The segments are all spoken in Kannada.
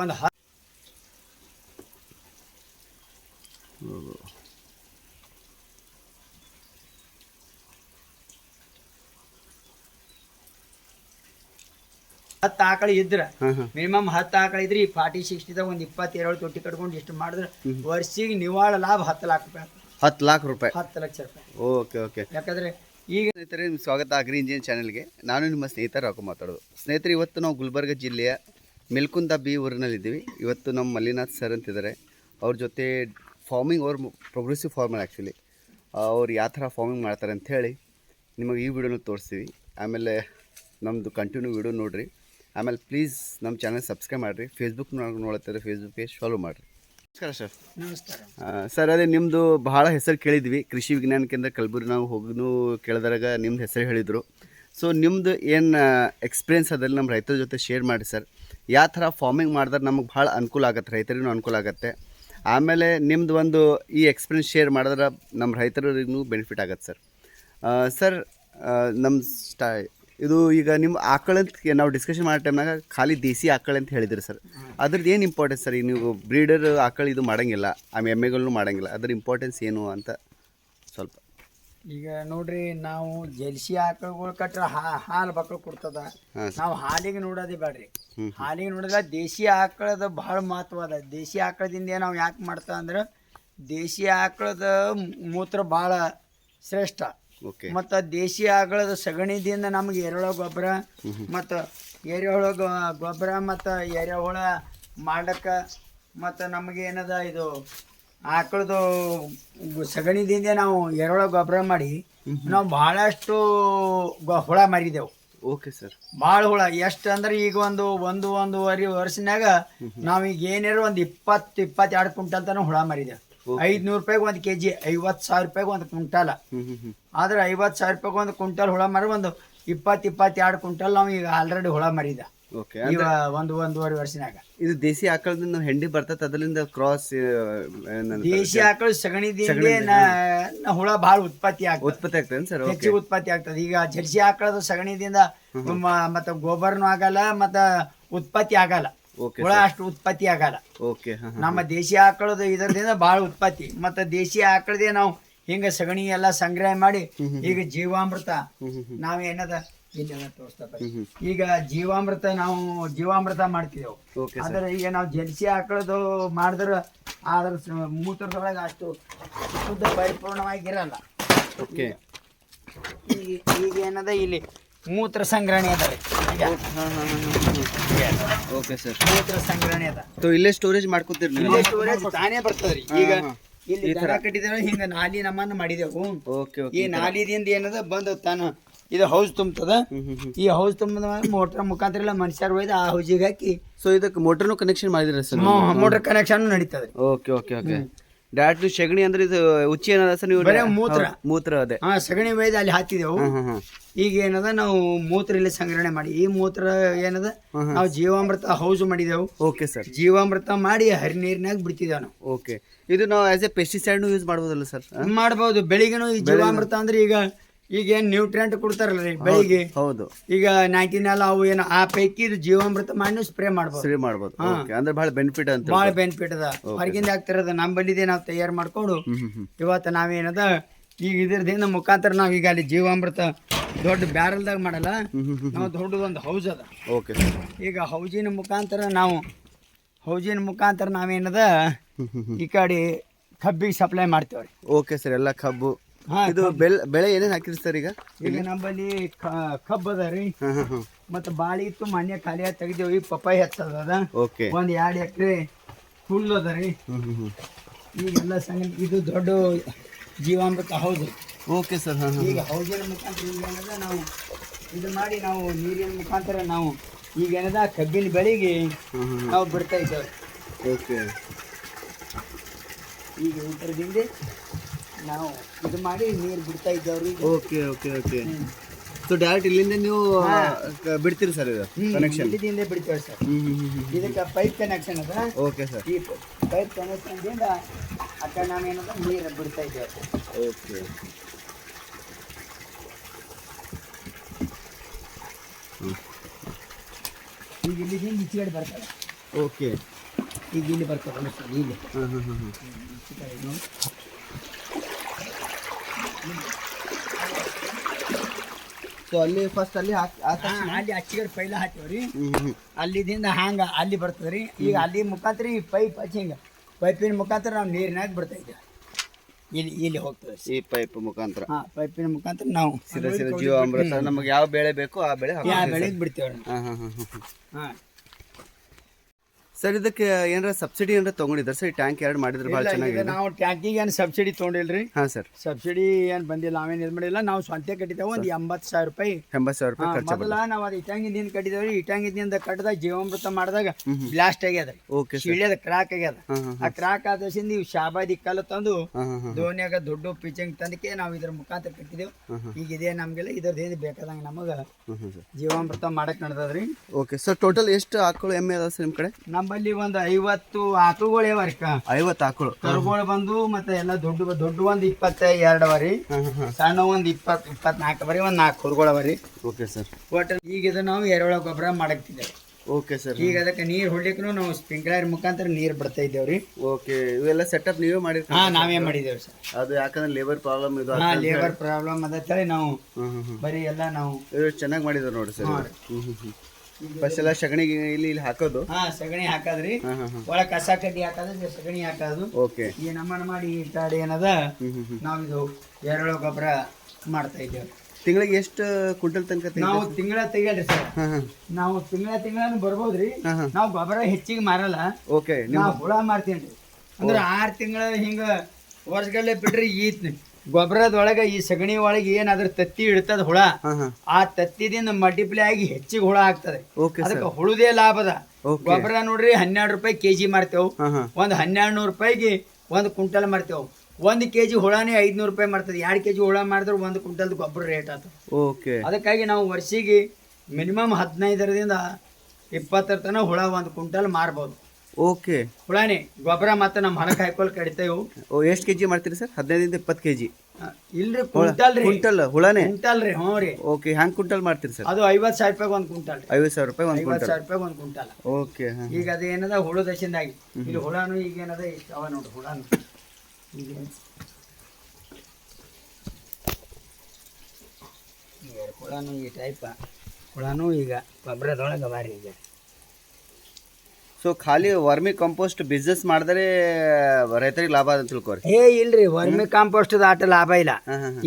ಒಂದು ಹ ಹತ್ತು ಆಕಳ ಇದ್ರ ಮಿನಿಮಮ್ ಹತ್ತು ಆಕಳ ಇದ್ರಿ ಈ ಫಾರ್ಟಿ ಸಿಕ್ಸ್ಟಿದಾಗ ಒಂದು ಇಪ್ಪತ್ತೆರಡು ತೊಟ್ಟಿ ಕಟ್ಕೊಂಡು ಇಷ್ಟು ಮಾಡಿದ್ರೆ ವರ್ಷಿಗೆ ನಿವಾಳ ಲಾಭ ಹತ್ತು ಲಕ್ಷ ರೂಪಾಯಿ. ಹತ್ತು ಲಾಖ ರೂಪಾಯಿ? ಹತ್ತು ಲಕ್ಷ ರೂಪಾಯಿ. Okay okay. ಯಾಕಂದ್ರೆ ಈಗ ಸ್ನೇಹಿತರೆ ನಿಮ್ಮ ಸ್ವಾಗತ ಅಗ್ರಿ ಇಂಜಿನ್ ಚಾನಲ್ಗೆ. ನಾನು ನಿಮ್ಮ ಸ್ನೇಹಿತ ರಾಕು ಮಾತಾಡೋದು. ಸ್ನೇಹಿತರೆ ಇವತ್ತು ನಾವು ಗುಲ್ಬರ್ಗ ಜಿಲ್ಲೆಯ ಮೆಲ್ಕುಂದ ಬಿ ಊರಿನಲ್ಲಿದ್ದೀವಿ. ಇವತ್ತು ನಮ್ಮ ಮಲ್ಲಿನಾಥ್ ಸರ್ ಅಂತಿದ್ದಾರೆ. ಅವ್ರ ಜೊತೆ ಫಾರ್ಮಿಂಗ್ ಅವ್ರ ಪ್ರೋಗ್ರೆಸಿವ್ ಫಾರ್ಮರ್ ಆ್ಯಕ್ಚುಲಿ ಅವ್ರು ಯಾವ ಥರ ಫಾರ್ಮಿಂಗ್ ಮಾಡ್ತಾರೆ ಅಂಥೇಳಿ ನಿಮಗೆ ಈ ವಿಡಿಯೋನ ತೋರಿಸ್ತೀವಿ. ಆಮೇಲೆ ನಮ್ಮದು ಕಂಟಿನ್ಯೂ ವಿಡಿಯೋ ನೋಡಿರಿ. ಆಮೇಲೆ ಪ್ಲೀಸ್ ನಮ್ಮ ಚಾನಲ್ ಸಬ್ಸ್ಕ್ರೈಬ್ ಮಾಡಿರಿ. ಫೇಸ್ಬುಕ್ ನೋಡ್ತಾರೆ ಫೇಸ್ಬುಕ್ ಪೇಜ್ ಫಾಲೋ ಮಾಡಿರಿ. ನಮಸ್ಕಾರ ಸರ್ ನಮಸ್ಕಾರ. ಸರ್ ಅದೇ ನಿಮ್ಮದು ಬಹಳ ಹೆಸರು ಕೇಳಿದ್ವಿ. ಕೃಷಿ ವಿಜ್ಞಾನ ಕೇಂದ್ರ ಕಲಬುರಗಿ ನಾವು ಹೋಗಿನೂ ಕೇಳಿದಾಗ ನಿಮ್ದು ಹೆಸರು ಹೇಳಿದರು. ಸೊ ನಿಮ್ಮದು ಏನು ಎಕ್ಸ್ಪೀರಿಯನ್ಸ್ ಅದಲ್ಲಿ ನಮ್ಮ ರೈತರ ಜೊತೆ ಶೇರ್ ಮಾಡಿ ಸರ್ ಯಾವ ಥರ ಫಾರ್ಮಿಂಗ್ ಮಾಡಿದ್ರೆ ನಮಗೆ ಭಾಳ ಅನುಕೂಲ ಆಗುತ್ತೆ, ರೈತರಿಗೂ ಅನುಕೂಲ ಆಗುತ್ತೆ. ಆಮೇಲೆ ನಿಮ್ಮದು ಒಂದು ಈ ಎಕ್ಸ್ಪೀರಿಯನ್ಸ್ ಶೇರ್ ಮಾಡಿದ್ರೆ ನಮ್ಮ ರೈತರಿಗೂ ಬೆನಿಫಿಟ್ ಆಗುತ್ತೆ ಸರ್ ಸರ್ ನಮ್ಮ ಸ್ಟಾ ಇದು ಈಗ ನಿಮ್ಮ ಆಕಳಂತ ನಾವು ಡಿಸ್ಕಷನ್ ಮಾಡೋ ಟೈಮ್ನಾಗ ಖಾಲಿ ದೇಸಿ ಆಕಳ ಅಂತ ಹೇಳಿದ್ರಿ ಸರ್ ಅದ್ರದ್ದು ಏನು ಇಂಪಾರ್ಟೆನ್ಸ್ ಸರ್ ಈಗ ನೀವು ಬ್ರೀಡರ್ ಆಕಳು ಇದು ಮಾಡೋಂಗಿಲ್ಲ ಆಮೇಲೆ ಎಮ್ಮೆಗಳನ್ನೂ ಮಾಡಂಗಿಲ್ಲ. ಅದ್ರ ಇಂಪಾರ್ಟೆನ್ಸ್ ಏನು ಅಂತ ಸ್ವಲ್ಪ. ಈಗ ನೋಡ್ರಿ ನಾವು ಜಲ್ಸಿ ಆಕಳುಗಳು ಕಟ್ರ ಹಾಲು ಬಕ್ಳು ಕೊಡ್ತದ. ನಾವು ಹಾಲಿಗೆ ನೋಡೋದೇ ಬೇಡ್ರಿ. ಹಾಲಿಗೆ ನೋಡಿದ್ರೆ ದೇಶಿ ಆಕಳದ ಬಹಳ ಮಹತ್ವ ಅದ. ದೇಸಿ ಆಕಳದಿಂದ ನಾವು ಯಾಕೆ ಮಾಡ್ತಾ ಅಂದ್ರೆ ದೇಶಿ ಆಕಳದ ಮೂತ್ರ ಭಾಳ ಶ್ರೇಷ್ಠ. ಮತ್ತ ದೇಸಿ ಆಕಳದ ಸಗಣಿದಿಂದ ನಮ್ಗೆ ಎರೆಹುಳ ಗೊಬ್ಬರ ಮತ್ತು ಎರೆಹುಳ ಗೊಬ್ಬರ ಮತ್ತು ಎರೆಹುಳ ಮಾಡಕ್ಕೆ ಮತ್ತು ನಮಗೆ ಏನದ ಇದು ಆಕಳದು ಸಗಣಿದಿಂದ ನಾವು ಎರೆಹುಳ ಗೊಬ್ಬರ ಮಾಡಿ ನಾವು ಬಹಳಷ್ಟು ಗೊ- ಹುಳ ಮಾರಿದೆವು. Okay sir. ಭಾಳ ಹುಳ. ಎಷ್ಟು ಅಂದ್ರೆ ಈಗ ಒಂದು ಒಂದು ಒಂದೂವರೆ ವರ್ಷನ್ಯಾಗ ನಾವೀಗ ಏನಾರು ಒಂದು ಇಪ್ಪತ್ತು ಇಪ್ಪತ್ತೆರಡು ಕ್ವಿಂಟಲ್ ತನಕ ಹುಳ ಮಾರಿದೆವು. ಐದುನೂರು ರೂಪಾಯಿಗೆ ಒಂದು ಕೆ ಜಿ ಐವತ್ತು ಸಾವಿರ ರೂಪಾಯಿಗೆ ಒಂದು ಕ್ವಿಂಟಲ್. ಆದ್ರೆ ಐವತ್ತು ಸಾವಿರ ರೂಪಾಯಿಗೆ ಒಂದು ಕ್ವಿಂಟಲ್ ಹುಳ ಮಾರಿ ಒಂದು ಇಪ್ಪತ್ತು ಇಪ್ಪತ್ತೆರಡು ಕ್ವಿಂಟಲ್ ನಾವು ಈಗ ಆಲ್ರೆಡಿ ಹುಳ ಮಾರಿದ ಓಕೆ ಇವ ಒಂದು ಒಂದೂವರೆ ವರ್ಷನ್ಯಾಗ. ಇದು ದೇಸಿ ಆಕಳದಿಂದ ನಾವು ಹೆಂಡಿ ಬರ್ತೈತೆ ಅದರಿಂದ ಕ್ರಾಸ್ ದೇಸಿ ಆಕಳು ಸಗಣಿದಿಂದ ನ- ಹುಳ ಭಾಳ ಉತ್ಪತ್ತಿ ಆಗ್ತದೆ. ಉತ್ಪತ್ತಿ ಆಗ್ತದೆ ಸರ್? ಓಕೆ ಹೆಚ್ಚಿಗೆ ಉತ್ಪತ್ತಿ ಆಗ್ತದೆ. ಈಗ ಜರ್ಸಿ ಆಕಳದ ಸಗಣಿದಿಂದ ಮ- ಮತ್ತೆ ಗೊಬ್ಬರನು ಆಗಲ್ಲ ಮತ್ತೆ ಉತ್ಪತ್ತಿ ಆಗಲ್ಲ. ಓಕೆ ಹುಳ ಅಷ್ಟು ಉತ್ಪತ್ತಿ ಆಗಲ್ಲ. ಓಕೆ ಹಾಂ ಹಾಂ ನಮ್ಮ ದೇಶಿ ಆಕಳದ ಇದರಿಂದ ಬಹಳ ಉತ್ಪತ್ತಿ. ಮತ್ತೆ ದೇಶಿ ಆಕಳದೇ ನಾವು ಹಿಂಗ ಸಗಣಿ ಎಲ್ಲ ಸಂಗ್ರಹ ಮಾಡಿ ಈಗ ಜೀವಾಮೃತ. ನಾವ್ ಏನದ ಇಲ್ಲೆಲ್ಲ ತೋರಿಸ್ತಾ ಬರ್ರಿ. ಈಗ ಜೀವಾಮೃತ ನಾವು ಜೀವಾಮೃತ ಮಾಡ್ತಿದ್ದೆವು ಆದ್ರೆ ಈಗ ನಾವು ಜಲ್ಸಿ ಆಕಳದು ಮಾಡಿದ್ರ ಆದ್ರ ಮೂತ್ರದೊಳಗೆ ಅಷ್ಟು ಶುದ್ಧ ಪರಿಪೂರ್ಣವಾಗಿರಲ್ಲ. ಓಕೆ ಈಗ ಏನದ ಇಲ್ಲಿ ಮೂತ್ರ ಸಂಗ್ರಹಣೆ ಅದ ಓಕೆ ಸರ್ ಮೂತ್ರ ಸಂಗ್ರಹಣೆ ಅದ. ಸೊ ಇಲ್ಲೇ ಸ್ಟೋರೇಜ್ ಮಾಡ್ಕೊತೀರಿ ನೀವು? ಇಲ್ಲೇ ಸ್ಟೋರೇಜ್ ತಾನೇ ಬರ್ತದ್ರಿ ಈಗ. ಇಲ್ಲಿ ಕಟ್ಟಿದ್ರೆ ಹಿಂಗ ನಾಲಿ ನಮ್ಮನ್ನ ಮಾಡಿದೆವು. ಓಕೆ ಈ ನಾಲಿದಿಂದ ಏನದ ಬಂದ ತಾನು ಇದು ಹೌಸ್ ತುಂಬತದ? ಈ ಹೌಸ್ ತುಂಬದ ಮೋಟರ್ ಮುಖಾಂತರ ಎಲ್ಲ ಮನುಷ್ಯರು ಒಯ್ದು ಆ ಹೌಸಿಗೆ ಹಾಕಿ. ಸೊ ಇದಕ್ಕೆ ಮೋಟರ್ನು ಕನೆಕ್ಷನ್ ಮಾಡಿದ್ರೆ ಸರ್ ಮೋಟರ್ ಕನೆಕ್ಷನ್ ನಡೀತದೆ. ಓಕೆ ಓಕೆ ಓಕೆ ಡೈರೆಕ್ಟ್ ಸಗಣಿ ಅಂದ್ರೆ ಇದು ಉಚ್ಚಿ ಏನದ ಸರ್ ನೀವು? ಬರೇ ಮೂತ್ರ. ಮೂತ್ರ ಅದೇ. ಹಾ ಸಗಣಿ ಒಯ್ದು ಅಲ್ಲಿ ಹಾಕಿದೆವು. ಈಗ ಏನದ ನಾವು ಮೂತ್ರ ಇಲ್ಲಿ ಸಂಗ್ರಹಣೆ ಮಾಡಿ. ಈ ಮೂತ್ರ ಏನದ ನಾವು ಜೀವಾಮೃತ ಹೌಸ್ ಮಾಡಿದೆವು. ಓಕೆ ಸರ್ ಜೀವಾಮೃತ ಮಾಡಿ ಹರಿ ನೀರಿನಾಗ ಬಿಡ್ತಿದ್ದೇವೆ ನಾವು. ಓಕೆ ಇದು ನಾವು ಆಸ್ ಎ ಪೆಸ್ಟಿಸೈಡ್ ಯೂಸ್ ಮಾಡ್ಬೋದಲ್ಲ ಸರ್? ಮಾಡ್ಬೋದು. ಬೆಳಿಗ್ಗೆ ಈ ಜೀವಾಮೃತ ಅಂದ್ರೆ ಈಗ ಈಗ ಏನ್ ನ್ಯೂಟ್ರಿಯೆಂಟ್ ಕೊಡ್ತಾರಲ್ಲ ರೀ ಬೆಳಿಗ್ಗೆ? ಹೌದು. ಈಗ ನೈನ್ಟೀನೆಲ್ಲ ಅವು ಏನು ಆ ಪೈಕಿ ಇದು ಜೀವಾಮೃತ ಮಾಡಿ ಸ್ಪ್ರೇ ಮಾಡ್ಬೋದು. ಸರಿ ಮಾಡ್ಬೋದು. ಓಕೆ ಅಂದ್ರೆ ಭಾಳ ಬೆನಿಫಿಟ್ ಅಂತ ಭಾಳ ಬೆನಿಫಿಟ್ ಅದ. ಹೊರಗಿಂದ ಆಗ್ತಿರೋದು ನಮ್ಮ ಬಲ್ಲಿದೆ ನಾವು ತಯಾರು ಮಾಡ್ಕೊಂಡು ಇವತ್ತು ನಾವೇನದ ಈಗ ಇದ್ರದಿಂದ ಮುಖಾಂತರ ನಾವು ಈಗ ಅಲ್ಲಿ ಜೀವಾಮೃತ ದೊಡ್ಡ ಬ್ಯಾರಲ್ದಾಗ ಮಾಡಲ್ಲ ನಾವು ದೊಡ್ಡದೊಂದು ಹೌಸ್ ಅದ. ಓಕೆ ಈಗ ಹೌಜಿನ ಮುಖಾಂತರ ನಾವು ಹೌಜಿನ ಮುಖಾಂತರ ನಾವೇನದ ಈ ಕಡೆ ಕಬ್ಬಿಗೆ ಸಪ್ಲೈ ಮಾಡ್ತೇವ್ರಿ. ಓಕೆ ಸರ್ ಎಲ್ಲ ಕಬ್ಬು ಇದು ಬೆಳೆ ಬೆಳೆ ಏನೇನು ಹಾಕಿರಿ ಸರ್ ಈಗ? ಈಗ ನಮ್ಮಲ್ಲಿ ಅದ ರೀ. ಮತ್ತೆ ಬಾಳಿ ಇತ್ತು ಮನೆ ಖಾಲಿ ತೆಗ್ದೇವಿ. ಪಪ್ಪಾಯಿ ಹತ್ತದ ಅದ. ಓಕೆ. ಒಂದು ಎರಡು ಎಕರೆ ಹುಲ್ಲು ಅದ ರೀ. ಈಗೆಲ್ಲ ಸಂಗ ಇದು ದೊಡ್ಡ ಜೀವಾಮೃತ ಹೌದು. ಓಕೆ ಸರ್ ಈಗ ಹೌದಿನ ಮುಖಾಂತರ ಈಗ ಏನದ ನಾವು ಇದು ಮಾಡಿ ನಾವು ನೀರಿನ ಮುಖಾಂತರ ನಾವು ಈಗ ಏನದ ಕಬ್ಬಿನ ಬೆಳೆಗೆ ನಾವು ಬಿಡ್ತಾ ಇದ್ದೇವೆ. ಓಕೆ. ಈಗ ಉತ್ತರದಿಂದ ನಾವು ಇದು ಮಾಡಿ ನೀರು ಬಿಡ್ತಾ ಈಗ. Okay okay okay so direct ಇಲ್ಲಿಂದ ನೀವು ಬಿಡ್ತೀರಿ ಸರ್ ಇದು ಕನೆಕ್ಷನ್ ಇಲ್ಲಿಂದ ಬಿಡ್ತೀವಿ ಸರ್ ಇದಕ್ಕೆ ಪೈಪ್ ಕನೆಕ್ಷನ್ ಅದ. ಓಕೆ ಸರ್ ಈ ಪೈಪ್ ಕನೆಕ್ಷನ್ದಿಂದ ಆ ಕಡೆ ನಾವೇನದ ನೀರು ಬಿಡ್ತಾ ಇದ್ದೇವೆ. ಓಕೆ ಈಗ ಇಲ್ಲಿ ಈಚೆ ಕಡೆ ಬರ್ತದೆ. ಓಕೆ ಈಗ ಇಲ್ಲಿ ಬರ್ತದೆ ಇಲ್ಲಿ. ಹಾಂ ಹಾಂ ಹಾಂ ಹಾಂ ಸೊ ಅಲ್ಲಿ ಫಸ್ಟ್ ಅಲ್ಲಿ ಹಾಕಿ ಆ ಹಾ, ಅಲ್ಲಿ ಅಚ್ಚಿಗಡೆ ಪೈಲ ಹಾಕ್ತೀವ್ರಿ ಅಲ್ಲಿದಿಂದ ಹಾಂಗ ಅಲ್ಲಿ ಬರ್ತದ್ರಿ. ಈಗ ಅಲ್ಲಿ ಮುಖಾಂತರ ಈ ಪೈಪ್ ಹಚ್ಚಿ ಹಿಂಗ. ಪೈಪಿನ ಮುಖಾಂತರ ನಾವು ನೀರಿನಾಗ ಬಿಡ್ತಾ ಇದ್ದೇವೆ ಇಲ್ಲಿ ಇಲ್ಲಿ ಹೋಗ್ತದೆ. ಈ ಪೈಪ್ ಮುಖಾಂತರ. ಹಾ ಪೈಪಿನ ಮುಖಾಂತರ ನಾವು ಸಿರ ಜೀವ ಅಮೃತ ನಮಗೆ ಯಾವ ಬೆಳೆ ಬೇಕೋ ಆ ಬೆಳೆ ಯಾ ಬೆಳೆಗೆ ಬಿಡ್ತೇವ್ರಿ? ಹಾಂ ಹಾಂ ಹಾಂ ಹಾಂ. ಹಾ. ಸರ್ ಇದಕ್ಕೆ ಏನಾರ ಸಬ್ಸಿಡಿ ಏನಾರ ತಗೊಂಡಿದ್ದಾರೆ ಸರ್? ಈ ಟ್ಯಾಂಕ್ ಎರಡು ಮಾಡಿದ್ರೆ ಭಾಳ ಚೆನ್ನಾಗಿದೆ. ನಾವು ಟ್ಯಾಂಕಿಗೆ ಏನು ಸಬ್ಸಿಡಿ ತೊಗೊಂಡಿಲ್ರಿ? ಹಾಂ ಸರ್. ಸಬ್ಸಿಡಿ ಏನು ಬಂದಿಲ್ಲ ನಾವೇನು ಇದು ಮಾಡಿಲ್ಲ. ನಾವು ಸ್ವಂತ ಕಟ್ಟಿದ್ದೇವೆ ಒಂದು ಎಂಬತ್ತು ಸಾವಿರ ರೂಪಾಯಿ. ಎಂಬತ್ತು ಸಾವಿರ ರೂಪಾಯಿ ಖರ್ಚು ಮೊದಲ ನಾವು ಅದು ಇಟಂಗಿದಿಂದ ಕಟ್ಟಿದೇವ್ರಿ ಇಟಂಗಿದಿಂದ ಕಟ್ಟಿದಾಗ ಜೀವಾಮೃತ ಮಾಡಿದಾಗ ಬ್ಲಾಸ್ಟ್ ಆಗ್ಯದ. ಓಕೆ ಶಿಳ್ಯದ ಕ್ರಾಕ್ ಆಗ್ಯದ. ಆ ಕ್ರಾಕ್ ಆದಸಿಂದ ಇವು ಶಾಬಾದಿ ಕಲ್ಲು ತಂದು ದೋಣಿಯಾಗ ದೊಡ್ಡ ಪಿಚಂಗ್ ತಂದಕ್ಕೆ ನಾವು ಇದ್ರ ಮುಖಾಂತರ ಹ್ಮ್. ಈಗ ಇದೇ ನಮಗೆಲ್ಲ ಇದ್ರದ್ದು ಏನು ಬೇಕಾದಂಗೆ ನಮಗೆ ಜೀವಾಮೃತ ಮಾಡಕ್ ನಡೆದದ್ರಿ. ಓಕೆ ಸರ್ ಟೋಟಲ್ ಎಷ್ಟು ಆಕಳು ಎಮ್ಮೆ ಅದ ಸರ್ ನಿಮ್ಮ ಕಡೆ? ನಮ್ಮಲ್ಲಿ ಒಂದು ಐವತ್ತು ಆಕಳುಗಳು ಯಾವರಿ ಐವತ್ತು ಆಕಳು. ಕರುಗಳು ಬಂದು ಮತ್ತೆ ಎಲ್ಲ ದೊಡ್ಡ ದೊಡ್ಡ ಒಂದು ಇಪ್ಪತ್ತ ಎರಡು ಅವರಿ ಸಣ್ಣ ಒಂದ್ ಇಪ್ಪತ್ ಇಪ್ಪತ್ನಾಲ್ಕು ಅವರಿ ಒಂದು ನಾಲ್ಕು ಕರುಗಳು ಅವರಿ ಓಕೆ ಸರ್. ಒಟ್ ಈಗ ಇದು ನಾವು ಎರೆಹುಳ ಗೊಬ್ಬರ ಮಾಡಕ್ತಿದ್ದೇವೆ. Okay sir. ಈಗ ಅದಕ್ಕೆ ನೀರು ಹೊಡ್ಲಿಕ್ಕೂ ನಾವು ಸ್ಪ್ರಿಂಕ್ಲರ್ ಮುಖಾಂತರ ನೀರು ಬಿಡ್ತಾ ಇದ್ದೇವ್ರಿ ಓಕೆ ಇವೆಲ್ಲ ಸೆಟಪ್ ನೀವೇ ಮಾಡಿದ್ರಿ ಹಾ ನಾವೇ ಮಾಡಿದ್ದೇವೆ ಸರ್. ಅದು ಯಾಕಂದ್ರೆ ಲೇಬರ್ ಪ್ರಾಬ್ಲಮ್ ಇದು ಹಾ ಲೇಬರ್ ಪ್ರಾಬ್ಲಮ್ ಅದ ನಾವು ಬರೀ ಎಲ್ಲ ನಾವು ಚೆನ್ನಾಗಿ ಮಾಡಿದ್ರು ನೋಡಿ ಸರ್ ಹ್ಞೂ ಹ್ಞೂ ಫಸ್ಟ್ ಎಲ್ಲ ಸಗಣಿ ಇಲ್ಲಿ ಇಲ್ಲಿ ಹಾಕೋದು? ಹಾ ಸಗಣಿ ಹಾಕದ್ರಿ. ಒಳ ಕಸ ಕಡ್ಡಿ ಹಾಕೋದು ಸಗಣಿ ಹಾಕೋದು ಓಕೆ ಈ ನಮ್ಮನ ಮಾಡಿ ಈ ತಾಡಿ ಏನದ? ನಾವು ಇದು ಎರೆಹುಳ ಗೊಬ್ಬರ ಮಾಡ್ತಾ ಇದ್ದೇವೆ. ತಿಂಗಳಿಗೆ ಎಷ್ಟು ಕುಂಟಲ್ ತನಕ ನಾವು ತಿಂಗಳ ತೆಗಿಯಲ್ರಿ ಸರ್. ನಾವು ತಿಂಗಳ ತಿಂಗಳನು ಬರ್ಬೋದ್ರಿ. ನಾವು ಗೊಬ್ಬರ ಹೆಚ್ಚಿಗೆ ಮಾರಲ್ಲ. ಓಕೆ ನಾವು ಹುಳ ಮಾರ್ತೀನ್ರಿ. ಅಂದ್ರೆ ಆರು ತಿಂಗಳ ಹಿಂಗ ವರ್ಷಗಳೇ ಬಿಡ್ರಿ ಈ ಗೊಬ್ಬರದೊಳಗೆ ಈ ಸಗಣಿ ಒಳಗೆ ಏನ್ ಅದ್ರ ತತ್ತಿ ಇಡ್ತದ ಹುಳ ಆ ತತ್ತಿದಿಂದ ಮಲ್ಟಿಪ್ಲೈ ಆಗಿ ಹೆಚ್ಚಿಗೆ ಹುಳ ಆಗ್ತದೆ. ಅದಕ್ಕೆ ಹುಳುದೇ ಲಾಭದ ಗೊಬ್ಬರ ನೋಡ್ರಿ ಹನ್ನೆರಡು ರೂಪಾಯಿ ಕೆಜಿ ಹಾಂ ಒಂದು ಹನ್ನೆರಡು ನೂರು ರೂಪಾಯಿಗೆ ಒಂದು ಕುಂಟಲ್ ಮಾರ್ತೇವೆ. ಒಂದು ಕೆಜಿ ಹುಳನೇ ಐದ್ನೂರು ರೂಪಾಯಿ ಮಾಡ್ತದೆ ಎರಡು ಕೆಜಿ ಹುಳ ಮಾಡಿದ್ರೆ ಒಂದು ಕುಂಟಲ್ ಗೊಬ್ಬರ ರೇಟ್ ಆಗ್ತದೆ ಓಕೆ. ಅದಕ್ಕಾಗಿ ನಾವು ವರ್ಷಿಗೆ ಮಿನಿಮಮ್ ಹದಿನೈದರಿಂದ ಇಪ್ಪತ್ತರ ತನಕ ಹುಳ ಒಂದು ಕುಂಟಲ್ ಮಾರ್ಬೋದು. ಓಕೆ. ಹುಳನೇ ಗೊಬ್ಬರ ಮತ್ತೆ ನಮ್ಮ ಹಣ ಕಾಯ್ಕೊಳ್ ಕಡಿತೇವು. ಓ ಎಷ್ಟು ಕೆಜಿ ಮಾಡ್ತೀರಿ ಸರ್? ಹದಿನೈದಿಂದ ಇಪ್ಪತ್ತು ಕೆಜಿ. ಇಲ್ರಿ ಕುಂಟಲ್ ರೀ. ಕುಂಟಲ್ ಹುಳನೇ ಕುಂಟಲ್ ರೀ ಹ್ಞೂ ರೀ. ಓಕೆ ಹ್ಯಾಂಗ್ ಕುಂಟಲ್ ಮಾಡ್ತೀರಿ ಸರ್? ಅದು ಐವತ್ತು ಸಾವಿರ ರೂಪಾಯಿ ಒಂದು ಕುಂಟಲ್ ರೀ. ಐವತ್ತು ಸಾವಿರ ರೂಪಾಯಿ ಒಂದು ಐವತ್ತು ಸಾವಿರ ರೂಪಾಯಿ ಒಂದು ಕುಂಟಲ್. ಓಕೆ ಹಾಂ ಈಗ ಏನದ? ಹುಳು ದಶಿಂದಾಗಿ. ಇಲ್ಲಿ ಹುಳಾನು ಈಗ ಏನದ? ಇಷ್ಟ ಅವ ನೋಡ್ರಿ ಹುಳಾನು. ಈಗ ಹುಳಾನು ಈ ಟೈಪ ಹುಳಾನು ಈಗ ಗೊಬ್ಬರದೊಳಗೆ ಅವ ರೀ ಈಗ. ಸೊ ಖಾಲಿ ವರ್ಮಿ ಕಂಪೋಸ್ಟ್ ಬಿಸ್ನೆಸ್ ಮಾಡಿದ್ರೆ ರೈತರಿಗೆ ಲಾಭ ಅಂತ ತಿಳ್ಕೊರಿ ಏ ಇಲ್ರಿ ವರ್ಮಿ ಕಾಂಪೋಸ್ಟ್ ಆಟ ಲಾಭ ಇಲ್ಲ.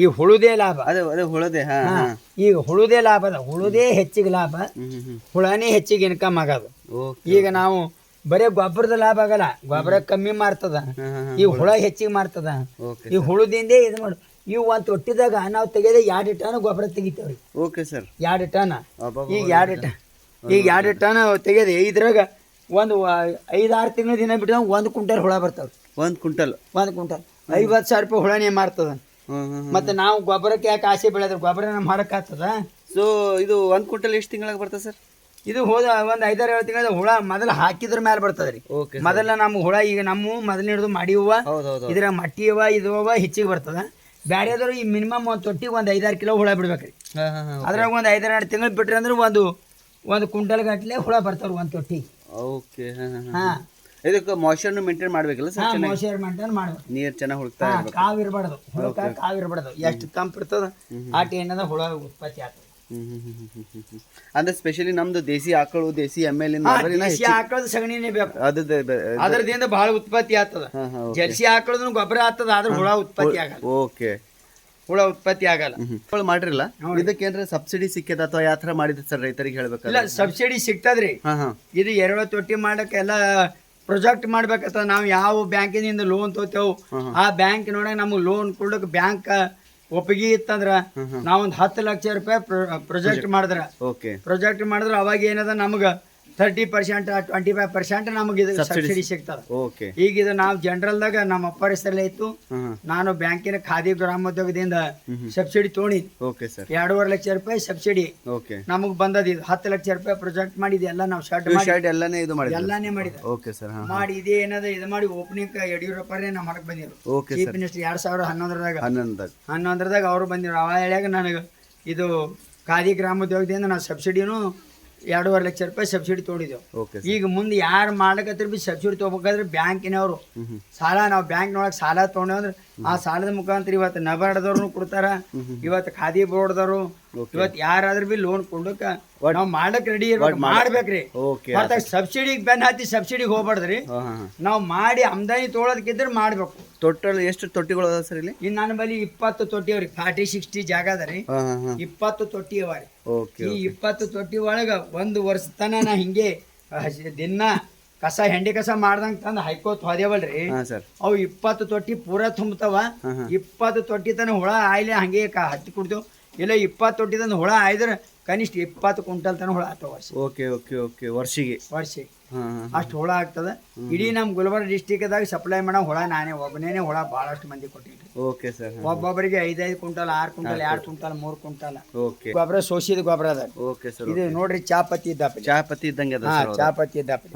ಈ ಹುಳುದೇ ಲಾಭ. ಅದೇ ಅದೇ ಹುಳುದೇ ಹಾ, ಈಗ ಹುಳುದೇ ಲಾಭ ಅದ. ಹುಳುದೇ ಹೆಚ್ಚಿಗೆ ಲಾಭ. ಹುಳನೇ ಹೆಚ್ಚಿಗೆ ಇನ್ಕಮ್ ಆಗೋದು. ಈಗ ನಾವು ಬರೇ ಗೊಬ್ಬರದ ಲಾಭ ಆಗಲ್ಲ. ಗೊಬ್ಬರ ಕಮ್ಮಿ ಹಾಂ ಈ ಹುಳ. ಹೆಚ್ಚಿಗೆ ಮಾಡ್ತದ. ಈ ಹುಳುದಿಂದೇ ಇದು ಮಾಡು. ಇವು ಒಂದು ತೊಟ್ಟಿದಾಗ ನಾವು ತೆಗೆದ ಎರಡು ಟನ್ ಗೊಬ್ಬರ ತೆಗಿತೇವ್ರಿ. ಓಕೆ ಸರ್ ಎರಡು ಟನ್. ಈಗ ಎರಡು ಟನ್. ಈಗ ಎರಡು ಟನ್ ತೆಗೆದು ಇದ್ರಾಗ ಒಂದು ಐದಾರು ತಿಂಗಳ ದಿನ ಬಿಟ್ಟು ಒಂದು ಕುಂಟಲ್ ಹುಳ ಬರ್ತಾವ್ರಿ ಒಂದು ಕುಂಟಲ್ ಒಂದು ಕುಂಟಲ್ ಐವತ್ತು ಸಾವಿರ ರೂಪಾಯಿ ಹುಳನೇ ಮಾರ್ತದ. ಮತ್ತೆ ನಾವು ಗೊಬ್ಬರಕ್ಕೆ ಯಾಕೆ ಆಸೆ ಬೆಳೆದ್ರೆ ಗೊಬ್ಬರ ನಮ್ಮ ಮಾಡಕ್ಕಾಗ್ತದ ಸೊ ಇದು ಒಂದು ಕುಂಟಲ್ ಎಷ್ಟು ತಿಂಗಳಿಗೆ ಬರ್ತದೆ ಸರ್? ಇದು ಹೋದ ಒಂದು ಐದಾರು ಏಳು ತಿಂಗಳ ಹುಳ ಮೊದಲು ಹಾಕಿದ್ರ ಮೇಲೆ ಬರ್ತದ ರೀ ಮೊದಲ ನಮ್ಮ ಹುಳ ಈಗ ನಮ್ಮ ಮೊದಲನೇ ಹಿಡಿದು ಮಾಡಿವ ಹೌದು ಹೌದು ಇದ್ರ ಮಟ್ಟಿ ಅವ ಇದು ಅವ ಹೆಚ್ಚಿಗೆ ಬರ್ತದ. ಬ್ಯಾರೆದವ್ರು ಈ ಮಿನಿಮಮ್ ಒಂದು ತೊಟ್ಟಿಗೆ ಒಂದು ಐದಾರು ಕಿಲೋ ಹುಳ ಬಿಡ್ಬೇಕ್ರಿ. ಅದ್ರಾಗ ಒಂದು ಐದಾರು ಎರಡು ತಿಂಗಳು ಬಿಟ್ರಿ ಅಂದ್ರೆ ಒಂದು ಒಂದು ಕುಂಟಲ್ ಗಟ್ಟಲೆ ಹುಳ ಬರ್ತಾವ್ರಿ ಒಂದು ತೊಟ್ಟಿ ಓಕೆ ಇದಕ್ಕೆ ಮಾಯ್ಚರ್ನು ಮೇಂಟೈನ್ ಮಾಡಬೇಕಲ್ಲ ಸರ್ ಚೆನ್ನಾಗಿ? ಮೋಶರ್ ಮೇಂಟೈನ್ ಮಾಡ್ಬೇಕು. ನೀರು ಚೆನ್ನಾಗಿ ಹುಡುಕ್ತಾ ಹಾ ಇರ್ಬೇಕು. ಕಾವು ಇರಬಾರ್ದು. ಹುಳಕ್ಕ ಕಾವು ಇರಬಾರ್ದು. ಎಷ್ಟು ಕಂಪ್ ಇರ್ತದ ಆ ಏನದ ಹುಳ ಉತ್ಪತ್ತಿ ಆಗ್ತದೆ. ಹ್ಮ್ ಹ್ಮ್ ಹ್ಮ್ ಹ್ಮ್ ಹ್ಮ್ ಹ್ಮ್. ಅಂದ್ರೆ ಸ್ಪೆಷಲಿ ನಮ್ದು ದೇಸಿ ಆಕಳು ದೇಸಿ ಎಮ್ಮೆಲಿಂದ ಮಾಡಿದ್ರೆ ದೇಶಿ ಆಕಳದ ಸಗಣಿನೇ ಬೇಕು. ಅದು ಅದರದಿಂದ ಬಹಳ ಉತ್ಪತ್ತಿ ಆಗ್ತದ. ಹಾಂ ಹಾಂ ಜರ್ಸಿ ಆಕಳದ ಗೊಬ್ಬರ ಆಗ್ತದ ಆದ್ರೆ ಹುಳ ಉತ್ಪತ್ತಿ ಆಗಲ್ಲ. ಓಕೆ ಹುಳ ಉತ್ಪತ್ತಿ ಆಗಲ್ಲ. ಹುಳ ಮಾಡಿರಲ್ಲ? ಇದಕ್ಕೆ ಏನಾರ ಸಬ್ಸಿಡಿ ಸಿಕ್ಕಿದ ಅಥವಾ ಯಾವ ಥರ ಮಾಡಿದ್ರೆ ಸರ್ ರೈತರಿಗೆ ಇಲ್ಲ ಹೇಳ್ಬೇಕಲ್ಲ ಸಬ್ಸಿಡಿ ಸಿಗ್ತದ್ರಿ ಹಾಂ ಹಾಂ. ಇದು ಎರಡು ತೊಟ್ಟಿ ಮಾಡಕ್ಕೆಲ್ಲ ಪ್ರೊಜೆಕ್ಟ್ ಮಾಡ್ಬೇಕತ್ತ ನಾವು ಯಾವ ಬ್ಯಾಂಕಿನಿಂದ ಲೋನ್ ತೋತೇವು ಆ ಬ್ಯಾಂಕ್ ನೋಡಕ್ ನಮಗೆ ಲೋನ್ ಕೊಡಕ್ ಬ್ಯಾಂಕ್ ಒಪ್ಪಿಗೆ ಇತ್ತಂದ್ರ ನಾವೊಂದು ಹತ್ತು ಲಕ್ಷ ರೂಪಾಯಿ ಪ್ರೊಜೆಕ್ಟ್ ಮಾಡಿದ್ರ. ಓಕೆ ಪ್ರೊಜೆಕ್ಟ್ ಮಾಡಿದ್ರ ಅವಾಗ ಏನದ ನಮ್ಗೆ thirty percent twenty five percent ನಮಗೆ ಇದು ಸಬ್ಸಿಡಿ ಸಿಗ್ತದ. ಓಕೆ ಈಗ ಇದು ನಾವು ಜನರಲ್ದಾಗ ನಮ್ಮ ಅಪ್ಪ ಹೆಸರಲ್ಲೇ ಇತ್ತು. ನಾನು ಬ್ಯಾಂಕಿನ ಖಾದಿ ಗ್ರಾಮೋದ್ಯೋಗದಿಂದ ಸಬ್ಸಿಡಿ ತೋಣಿ. ಓಕೆ ಸರ್ ಎರಡೂವರೆ ಲಕ್ಷ ರೂಪಾಯಿ ಸಬ್ಸಿಡಿ ಓಕೆ ನಮಗ್ ಬಂದದ ಇದು. ಹತ್ತು ಲಕ್ಷ ರೂಪಾಯಿ ಪ್ರೊಜೆಕ್ಟ್ ಮಾಡಿದ ಎಲ್ಲ ನಾವು ಶರ್ಟ್ ಮಾಡಿ ಶರ್ಟ್ ಎಲ್ಲಾನೇ ಇದು ಮಾಡಿದ ಎಲ್ಲಾನೇ ಮಾಡಿದ ಓಕೆ ಸರ್ ಮಾಡಿ ಇದೇ ಏನದ ಇದು ಮಾಡಿ ಓಪನಿಂಗ್ ಯಡಿಯೂರಪ್ಪರೇ ನಮ್ಮ ಹೊರಗೆ ಬಂದಿರು. ಓಕೆ ಚೀಫ್ ಮಿನಿಸ್ಟರ್ ಎರಡ್ ಸಾವಿರದ ಹನ್ನೊಂದರದಾಗ. ಹನ್ನೊಂದಾಗ ಹನ್ನೊಂದರದಾಗ ಅವರು ಬಂದಿರು. ಅವ ಹೇಳ್ಯಾಗ ನನಗೆ ಇದು ಖಾದಿ ಗ್ರಾಮೋದ್ಯೋಗದಿಂದ ನಾನು ಸಬ್ಸಿಡಿನೂ ಎರಡೂವರೆ ಲಕ್ಷ ರೂಪಾಯಿ ಸಬ್ಸಿಡಿ ತೊಗೊಂಡಿದ್ದೆವು. ಓಕೆ ಈಗ ಮುಂದೆ ಯಾರು ಮಾಡ್ಲಕತ್ರ ಬಿ ಸಬ್ಸಿಡಿ ತೊಗೋಬೇಕಾದ್ರೆ ಬ್ಯಾಂಕಿನವರು. ಸಾಲ ನಾವು ಬ್ಯಾಂಕ್ನೊಳಗೆ ಸಾಲ ತೊಗೊಂಡೇವ್ ಅಂದ್ರೆ ಆ ಸಾಲದ ಮುಖಾಂತರ ಇವತ್ತು ನಬಾರ್ಡ್ದವ್ರು ಕೊಡ್ತಾರ ಇವತ್ತು ಖಾದಿ ಬೋರ್ಡ್ದವ್ರು ಇವತ್ತು ಯಾರಾದ್ರೂ ಬಿ ಲೋನ್ ಕೊಡಕ ನಾವು ಮಾಡಕ್ ರೆಡಿ ಮಾಡ್ಬೇಕ್ರಿ. ಮತ್ತೆ ಸಬ್ಸಿಡಿಗೆ ಬೆನ್ ಹಾಕಿ ಸಬ್ಸಿಡಿಗೆ ಹೋಗ್ಬಾರ್ದ್ರಿ. ನಾವು ಮಾಡಿ ಆಮದಾನಿ ತೊಗೊಳೋದಕ್ಕಿದ್ರೆ ಮಾಡ್ಬೇಕು. ಟೋಟಲ್ ಎಷ್ಟು ತೊಟ್ಟಿಗಳು ಅದಾವ ಸರ್ ಇಲ್ಲಿ? ಇನ್ನು ನನ್ನ ಬಳಿ ಇಪ್ಪತ್ತು ತೊಟ್ಟಿ ಅವ್ರಿ ಫಾರ್ಟಿ ಸಿಕ್ಸ್ಟಿ ಜಾಗ ಅದ ರೀ. ಇಪ್ಪತ್ತು ತೊಟ್ಟಿ ಅವ ರೀ. ಈ ಇಪ್ಪತ್ತು ತೊಟ್ಟಿ ಒಳಗ ಒಂದು ವರ್ಷ ತನ ನಾ ಹಿಂಗೆ ದಿನ ಕಸ ಹೆಂಡಿ ಕಸ ಮಾಡ್ದಂಗ ತಂದು ಹೈಕೋತ್ ಹೋದೇವಲ್ರಿ ಹಾಂ ಸರ್. ಅವು ಇಪ್ಪತ್ತು ತೊಟ್ಟಿ ಪೂರ ತುಂಬತಾವ. ಇಪ್ಪತ್ತು ತೊಟ್ಟಿ ತನ ಹುಳ ಆಯ್ಲೆ ಹಂಗೆ ಕ- ಹತ್ತಿ ಕುಡ್ದೇವ್. ಇಲ್ಲ ಇಪ್ಪತ್ತು ತೊಟ್ಟಿ ತನ ಹುಳ ಆಯ್ದ್ರ ಕನಿಷ್ಠ ಇಪ್ಪತ್ತು ಕ್ವಿಂಟಲ್ ತನ ಹುಳ ಆತವ ವರ್ಷ. Okay okay okay. ವರ್ಷಿಗೆ. ವರ್ಷ ಹಾಂ ಹಾಂ ಅಷ್ಟು ಹುಳ ಆಗ್ತದ. ಇಡೀ ನಮ್ಮ ಗುಲ್ಬರ್ಗ ಡಿಸ್ಟಿಕ್ದಾಗ ಸಪ್ಲೈ ಮಾಡೋ ಹುಳ ನಾನೇ ಒಬ್ಬನೇನೆ ಹುಳ ಬಹಳಷ್ಟು ಮಂದಿ ಕೊಟ್ಟಿದ್ರು ಓಕೆ ಸರ್ ಒಬ್ಬೊಬ್ಬರಿಗೆ ಐದೈದು ಕ್ವಿಂಟಲ್ ಆರು ಕ್ವಿಂಟಲ್ ಎರಡು ಕ್ವಿಂಟಲ್ ಮೂರು ಕ್ವಿಂಟಲ್. ಓಕೆ ಗೊಬ್ಬರ ಸೋಸಿದ ಗೊಬ್ಬರ ಅದ ಓಕೆ ಸರ್ ಇದು ನೋಡ್ರಿ ಚಾಪತ್ತಿ ಇದ್ದಪ್ಪ ಚಾಪತ್ತಿ ಇದ್ದಂಗೆ ಅದ ಚಾಪತ್ತಿ ಇದ್ದಪ್ಪ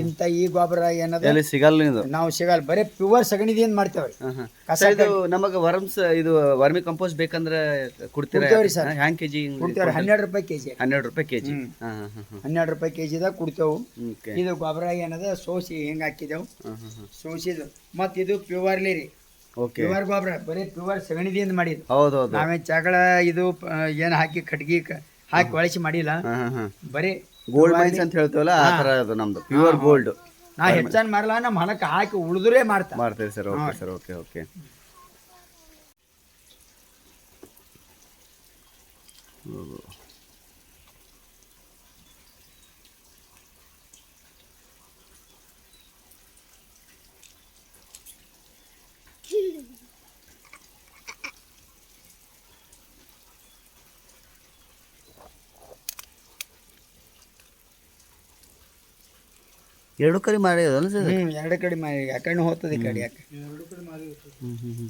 ಇಂಥ ಈ ಗೊಬ್ಬರ ಏನದ? ಎಲ್ಲಿ ಸಿಗಲ್ಲ ಇದು ನಾವು ಸಿಗಲ್ಲ. ಬರೀ ಪ್ಯೂರ್ ಸಗಣಿದಿಂದ ಮಾಡ್ತೇವ್ರಿ? ಕಸ ಇದು ನಮಗೆ ವರ್ಮ್ಸ್ ಇದು ವರ್ಮಿ ಕಂಪೋಸ್ಟ್ ಬೇಕಂದ್ರೆ ಕೊಡ್ತೀರಿ? ಸರ್. ಹ್ಯಾಂಗ್ ಕೆಜಿ ಕೊಡ್ತೇವ್ರಿ. ಹನ್ನೆರಡು ರೂಪಾಯಿ ಕೆಜಿ. ಹನ್ನೆರಡು ರೂಪಾಯಿ ಕೆಜಿ. ಹನ್ನೆರಡು ರೂಪಾಯಿ ಕೆಜಿದಾಗ ಕೊಡ್ತೇವೆ. ಓಕೆ ಇದು. ಗೊಬ್ಬರ ಏನದ? ಸೋಸಿ ಹೆಂಗ್ ಹಾಕಿದೆವು? ಸೋಸಿದು ಮತ್ ಇದು ಪ್ಯೂವರ್ಲಿ ರೀ. ಓಕೆ. ಪ್ಯೂರ್ ಗೊಬ್ಬರ ಬರೀ ಪ್ಯೂವರ್ ಸಗಣಿದಿಂದ ಮಾಡಿದ್ದು. ಹೌದು ಹೌದು. ನಾವೇ ಜಗಳ ಇದು ಏನು ಹಾಕಿ ಕಟ್ಗಿ ಹಾಕಿ ಒಳಸಿ ಮಾಡಿಲ್ಲ. ಬರೀ ಗೋಲ್ಡ್ ಮೈನ್ಸ್ ಅಂತ ಹೇಳ್ತೇವಲ್ಲ ಆ ತರ ಅದು ನಮ್ದು. ಪ್ಯೂರ್ ಗೋಲ್ಡ್ ನಾ ಹೆಚ್ಚನ್ ಮಾಡಲ್ಲ ನಮ್ಮ ಹಣಕ್ಕೆ ಹಾಕಿ ಉಳಿದ್ರೆ ಮಾಡ್ತಾ ಮಾಡ್ತೀವಿ sir okay sir okay okay. ಎರಡು ಕಡೆ ಮಾಡಿ ಸರ್ ಎರಡು ಕಡೆ ಮಾಡಿ ಕಡೆ ಹೋಗ್ತದೆ ಈ ಕಡೆ ಯಾಕೆ ಹ್ಞೂ ಹ್ಞೂ ಹ್ಞೂ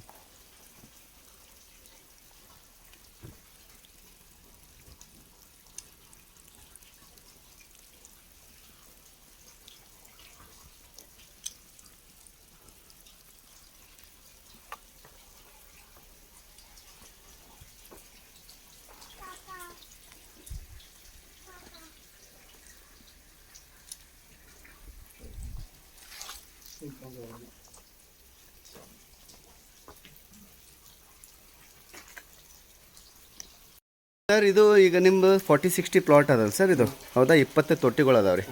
ಸರ್ ಇದು ಈಗ ನಿಮ್ದು ಫಾರ್ಟಿ ಸಿಕ್ಸ್ಟಿ ಪ್ಲಾಟ್ ಅದಲ್ಲ ಸರ್ ಇದು? ಹೌದಾ? ಇಪ್ಪತ್ತು ತೊಟ್ಟಿಗಳು ಅದಾವ ರೀ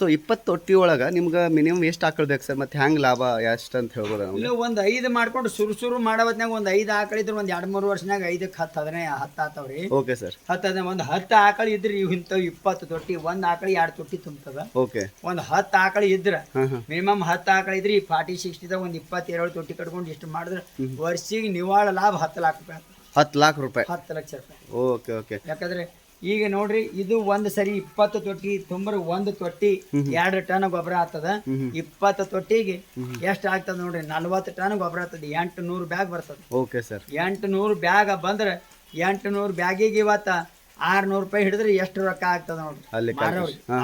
ಸೊ ಇಪ್ಪತ್ತು ತೊಟ್ಟಿ ಒಳಗೆ ನಿಮ್ಗೆ ಮಿನಿಮಮ್ ಎಷ್ಟು ಹಾಕೊಳ್ಬೇಕು ಸರ್ ಮತ್ತೆ ಹೆಂಗೆ ಲಾಭ ಎಷ್ಟು ಅಂತ ಹೇಳ್ಬೋದು ಒಂದು ಇಲ್ಲ ಒಂದು ಐದು ಮಾಡ್ಕೊಂಡು ಸುರು ಸುರು ಮಾಡೋತ್ನಾಗ ಒಂದು ಐದು ಆಕಳ ಇದ್ರೆ ಒಂದು ಎರಡು ಮೂರು ವರ್ಷನಾಗ ಐದಕ್ಕೆ ಹತ್ತು ಹದಿನೈ ಹತ್ತು ಆತಾವ್ರಿ. ಓಕೆ ಸರ್ ಹತ್ತು ಹದಿನೈ ಒಂದು ಹತ್ತು ಆಕಳ ಇದ್ರೆ ಇವು ಇಂಥವು ಇಪ್ಪತ್ತು ತೊಟ್ಟಿ ಒಂದು ಆಕಳ ಎರಡು ತೊಟ್ಟಿ ತುಂಬತದ. ಓಕೆ ಒಂದು ಹತ್ತು ಆಕಳ ಇದ್ರೆ ಮಿನಿಮಮ್ ಹತ್ತು ಆಕಳ ಈ ಫಾರ್ಟಿ ಸಿಕ್ಸ್ಟಿದಾಗ ಒಂದು ಇಪ್ಪತ್ತೆರಡು ತೊಟ್ಟಿ ಕಟ್ಕೊಂಡು ಇಷ್ಟು ಮಾಡಿದ್ರೆ ವರ್ಷಿಗೆ ನಿವಾಳ ಲಾಭ ಹತ್ತು ಲಾಖ ರೂಪಾಯಿ. ಹತ್ತು ಲಾಖ ರೂಪಾಯಿ. ಹತ್ತು ಲಕ್ಷ ರೂಪಾಯಿ. ಓಕೆ ಓಕೆ ಯಾಕಂದ್ರೆ ಈಗ ನೋಡ್ರಿ ಇದು ಒಂದ್ ಸರಿ ಇಪ್ಪತ್ತು ತೊಟ್ಟಿ ತುಂಬರ ಒಂದು ತೊಟ್ಟಿ ಎರಡು ಟನ್ ಗೊಬ್ಬರ ಆಗ್ತದ. ಇಪ್ಪತ್ತು ತೊಟ್ಟಿಗೆ ಎಷ್ಟು ಆಗ್ತದ ನೋಡ್ರಿ ನಲ್ವತ್ತು ಟನ್ ಗೊಬ್ಬರ ಆಗ್ತದ ಎಂಟು ನೂರು ಬ್ಯಾಗ್ ಬರ್ತದ. Okay sir. ಎಂಟು ನೂರು ಬ್ಯಾಗ್ ಬಂದ್ರೆ ಎಂಟು ನೂರು ಬ್ಯಾಗಿಗೆ ಇವತ್ತ ಆರ್ನೂರು ರೂಪಾಯಿ ಹಿಡಿದ್ರೆ ಎಷ್ಟು ರೊಕ್ಕ ಆಗ್ತದ ನೋಡ್ರಿ.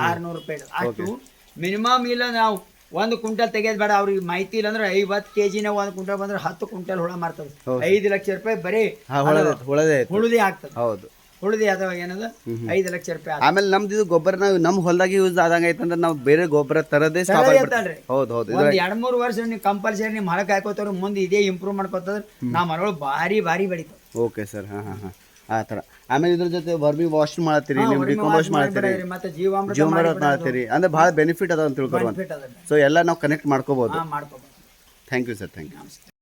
ಆರ್ನೂರು ರೂಪಾಯಿ ಅಷ್ಟು ಮಿನಿಮಮ್ ಇಲ್ಲ ನಾವು ಒಂದು ಕುಂಟಲ್ ತೆಗೆಯೋದು ಬೇಡ ಅವ್ರಿಗೆ ಮಾಹಿತಿ ಇಲ್ಲ ಅಂದ್ರೆ ಐವತ್ತು ಕೆ ಜಿನ ಒಂದು ಕುಂಟಲ್ ಬಂದ್ರೆ ಹತ್ತು ಕುಂಟಲ್ ಹುಳ ಮಾರ್ತದೆ. ಐದು ಲಕ್ಷ ರೂಪಾಯಿ ಬರೀ ಹೊಳದೆ ಆಗ್ತದೆ. ಹೌದು. ಹುಳುದಿ ಅದಾವ ಏನದು? ಐದು ಲಕ್ಷ ರೂಪಾಯಿ ಆಮೇಲೆ ನಮ್ದು ಇದು ಗೊಬ್ಬರ ನಾವು ನಮ್ಮ ಹೊಲದಾಗ ಯೂಸ್ ಆದಂಗ ಐತಂದ್ರೆ ನಾವು ಬೇರೆ ಗೊಬ್ಬರ ತರದೇ ಹೌದು ಹೌದು. ಒಂದು ಎರಡು ಮೂರು ವರ್ಷ ನೀವು ಕಂಪಲ್ಸರಿ ನಿಮ್ಮ ಹಳಕ್ಕೆ ಹಾಕೋತಾರ ಮುಂದೆ ಇದೇ ಇಂಪ್ರೂವ್ ಮಾಡ್ಕೋತಂದ್ರೆ ನಮ್ಮ ಮರಗಳು ಭಾರಿ ಭಾರಿ ಬೆಳಿತಾವ. ಓಕೆ ಸರ್ ಹಾಂ ಹಾಂ ಹಾಂ. ಆ ಥರ. ಆಮೇಲೆ ಇದ್ರ ಜೊತೆ ವರ್ಮಿ ವಾಶ್ ಮಾಡ್ತೀರಿ ನೀವು ಡಿಕಾಂಪೋಸ್ಟ್ ಮಾಡ್ತೀರಿ. ಮತ್ತೆ ಜೀವಾಮೃತ ಮಾಡ್ತೀರಿ. ಅಂದ್ರೆ ಭಾಳ ಬೆನಿಫಿಟ್ ಅದ ಅಂತ ತಿಳ್ಕೊಬೋದು ಸೊ ಎಲ್ಲ ನಾವು ಕನೆಕ್ಟ್ ಮಾಡ್ಕೋಬೋದು. Thank you sir thank you